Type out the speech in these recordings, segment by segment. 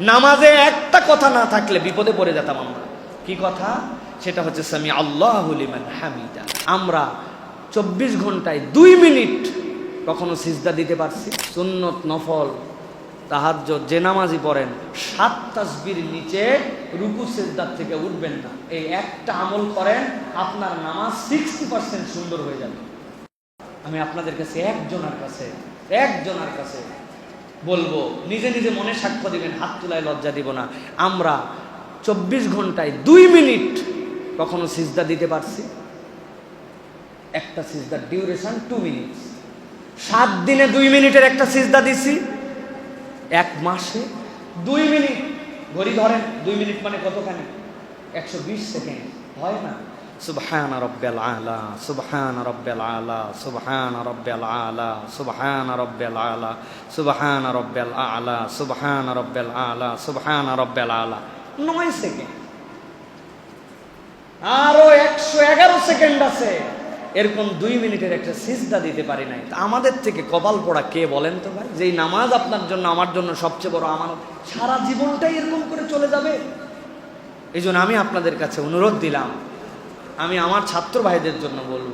নামাজে একটা কথা না থাকলে বিপদে পড়ে যেতাম আমরা। কি কথা? সেটা হচ্ছে সামি আল্লাহ লিমান হামিদা। আমরা চব্বিশ ঘন্টায় দুই মিনিট কখনো সিজদা দিতে পারছি, সুন্নত, নফল তাহাজ্জ যে নামাজি পড়েন, সাত তাসবির নিচে রুকু সিজদার থেকে উঠবেন না। এই একটা আমল করেন, আপনার নামাজ সিক্সটি পার্সেন্ট সুন্দর হয়ে যাবে। আমি আপনাদের কাছে একজনের কাছে একজনের কাছে বলব, নিজে নিজে মনে সাক্ষ্য দিবেন, হাত তুলায় লজ্জা দিব না। আমরা চব্বিশ ঘন্টায় দুই মিনিট কখনো সিজদা দিতে পারছি। একটা সিজদার ডিউরেশন টু মিনিটস সাত দিনে দুই মিনিটের একটা সিজদা দিছি। এক মাসে দুই মিনিট। ঘড়ি ধরেন, দুই মিনিট মানে কতখানি? একশো বিশ সেকেন্ড। হয় না। সুবহান রব্বেল আলা, সুবহান রব্বেল আলা, সুবহান রব্বেল আলা, সুবহান রব্বেল আলা, সুবহান রব্বেল আলা, সুবহান রব্বেল আলা, সুবহান রব্বেল আলা। নয় সেকেন্ড। আরও একশো এগারো সেকেন্ড আছে। এরকম দুই মিনিটের একটা সিজদা দিতে পারি নাই। আমাদের থেকে কপাল পড়া কে বলেন তো ভাই? যেই নামাজ আপনার জন্য, আমার জন্য সবচেয়ে বড় আমানত, সারা জীবনটাই এরকম করে চলে যাবে? এই জন্য আমি আপনাদের কাছে অনুরোধ দিলাম আমি আমার ছাত্র ভাইদের জন্য বলব,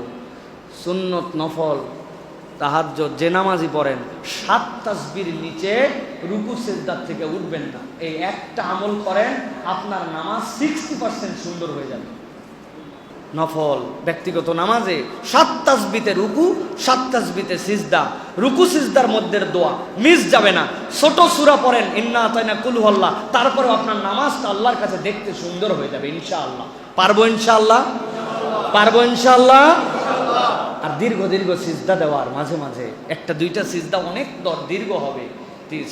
সুন্নত, নফল তাহাজ্জ যে নামাজি পড়েন, সাত তাসবির নিচে রুকু সেজদার থেকে উঠবেন না। এই একটা আমল করেন, আপনার নামাজ সিক্সটি পার্সেন্ট সুন্দর হয়ে যাবে। নফল, ব্যক্তিগত নামাজে সাত তাসবিতে রুকু, সাত তাসবিতে সিজদা। রুকু সিজদার মধ্যে দোয়া, মিস যাবে না। ছোট সুরা পড়েন, ইন্না তাইনা কুল হল্লা তারপরে আপনার নামাজটা আল্লাহর কাছে দেখতে সুন্দর হয়ে যাবে, ইনশাআল্লাহ। পারব ইনশাআল্লাহ? পারব ইনশাআল্লাহ? আর দীর্ঘ দীর্ঘ সিজদা দেওয়ার মাঝে মাঝে, একটা, দুইটা সিজদা অনেক দর, দীর্ঘ হবে।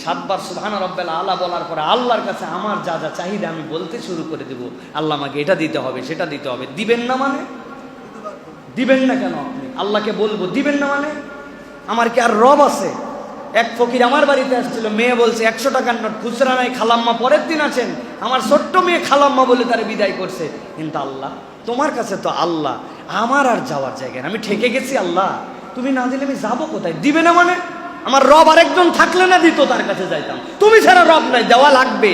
সাতবার সুবহান রব্বেল আলা বলার পরে আল্লাহর কাছে আমার যা যা চাহিদা আমি বলতে শুরু করে দেব। আল্লাহ আমাকে এটা দিতে হবে, সেটা দিতে হবে। দিবেন না মানে? দিবেন না কেন আপনি? আল্লাহকে বলব, দিবেন না মানে? আমার কি আর রব আছে? এক ফকির আমার বাড়িতে আসছিল, মেয়ে বলছে, একশো টাকার নোট, খুচরা নাই, খালাম্মা পরের দিন আছেন। আমার ছোট্ট মেয়ে খালাম্মা বলে তারে বিদায় করছে। কিন্তু আল্লাহ তোমার কাছে তো আল্লাহ, আমার আর যাওয়ার জায়গা নেই। আমি ঠেকে গেছি আল্লাহ। তুমি না দিলে আমি যাব কোথায়? দিবে না মানে? আমার রব আরেকজন থাকলে না দিত তার কাছে যাইতাম। তুমি ছাড়া রব নাই, দেওয়া লাগবে।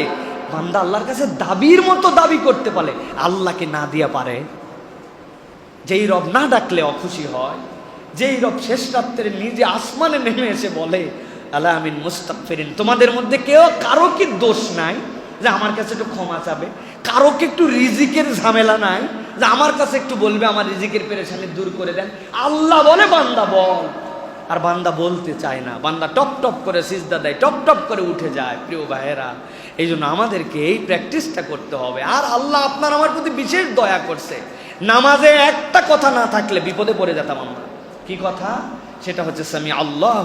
বান্দা আল্লাহর কাছে দাবির মতো দাবি করতে পারে, আল্লাহকে না দিয়া পারে। যেই রব না ডাকলে অখুশি হয়, যেই রব শেষ রাত্রে নিজে আসমানে নেমে এসে বলে আল্লাহ আমিন মুস্তাকফিরিন তোমাদের মধ্যে কেউ কারও কি দোষ নাই? যে আমার কাছে একটু ক্ষমা চাবে। কারোকে একটু রিজিকের ঝামেলা নাই, যে আমার কাছে একটু বলবে, আমার রিজিকের পেরেশানি দূর করে দেন। আল্লাহ বলে, বান্দা বল। আর বান্দা বলতে চায় না। বান্দা টপ টপ করে সিজদা দেয়, টপ টপ করে উঠে যায়, প্রিয় ভাইয়েরা। এই জন্য আমাদেরকে এই প্র্যাকটিসটা করতে হবে। আর আল্লাহ আপনার আমার প্রতি বিশেষ দয়া করছে। নামাজে একটা কথা না থাকলে বিপদে পড়ে যেতাম আমরা। কি কথা? সেটা হচ্ছে সামি আল্লাহ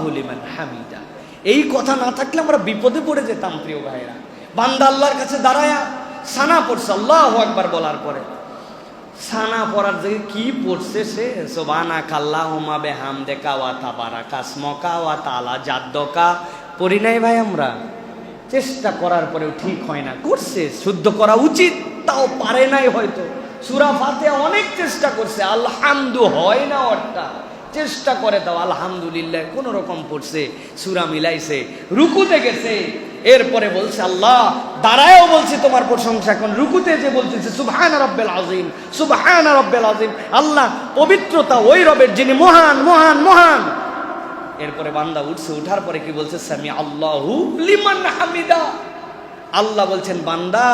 হামিদা। এই কথা না থাকলে আমরা বিপদে পড়ে যেতাম, প্রিয় ভাইয়েরা। বান্দা আল্লাহর কাছে দাঁড়ায়া সানা পড়ছে, আল্লাহ একবার বলার পরে। সানা পড়ার দিকে কি পড়ছে সে? সোবানা কাল্লা হাম দেখা ওয়া তা তাবারা কাসমকা ওয়া তালা জাদ্দকা। পড়ি নাই ভাই আমরা। চেষ্টা করার পরেও ঠিক হয় না। করছে, শুদ্ধ করা উচিত, তাও পারে নাই হয়তো। সুরা ফাতে অনেক চেষ্টা করছে, আলহামদু হয় না ওরটা চেষ্টা করে তাও আলহামদুলিল্লাহ কোন রকম পড়ছে, সুরা মিলাইছে, রুকুতে গেছে। এরপরে বলছে আল্লাহ, দাঁড়ায়ও বলছে তোমার প্রশংসা। এখন রুকুতে যে বলতেছে, সুবহান রব্বেল আজিম সুবহান রব্বেল আজিম আল্লাহ পবিত্রতা ওই রবের যিনি মহান মহান মহান। এরপরে বান্দা উঠছে, উঠার পরে কি বলছে? সামি আল্লাহু লিমান হামিদা। আল্লাহ বলছেন, বান্দা,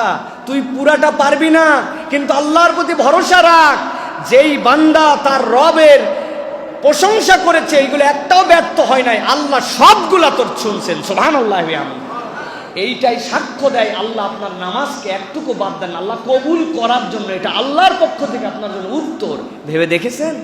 তুই পুরাটা পারবি না, কিন্তু আল্লাহর প্রতি ভরসা রাখ। যেই বান্দা তার রবের প্রশংসা করেছে এইগুলো একটাও ব্যর্থ হয় নাই। আল্লাহ সবগুলা তোর শুনছেন। সোহান আল্লাহ আমি এইটাই সাক্ষ্য দেয় আল্লাহ আপনার নামাজকে একটুকু বাদ দেন। আল্লাহ কবুল করার জন্য এটা আল্লাহর পক্ষ থেকে আপনার জন্য উত্তর। ভেবে দেখেছেন?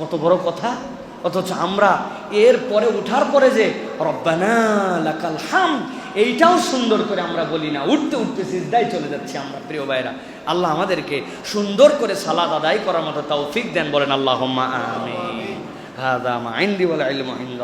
কত বড় কথা। অথচ আমরা এর পরে উঠার পরে যে রব্বানাল হাম এইটাও সুন্দর করে আমরা বলি না। উঠতে উঠতে সিজদাই চলে যাচ্ছি আমরা, প্রিয় ভাইরা আল্লাহ আমাদেরকে সুন্দর করে সালাদ আদায় করার মতো তাও ফিক দেন, বলেন আল্লাহ আমি হাদা মা আইন্দি আইল মহিন্দ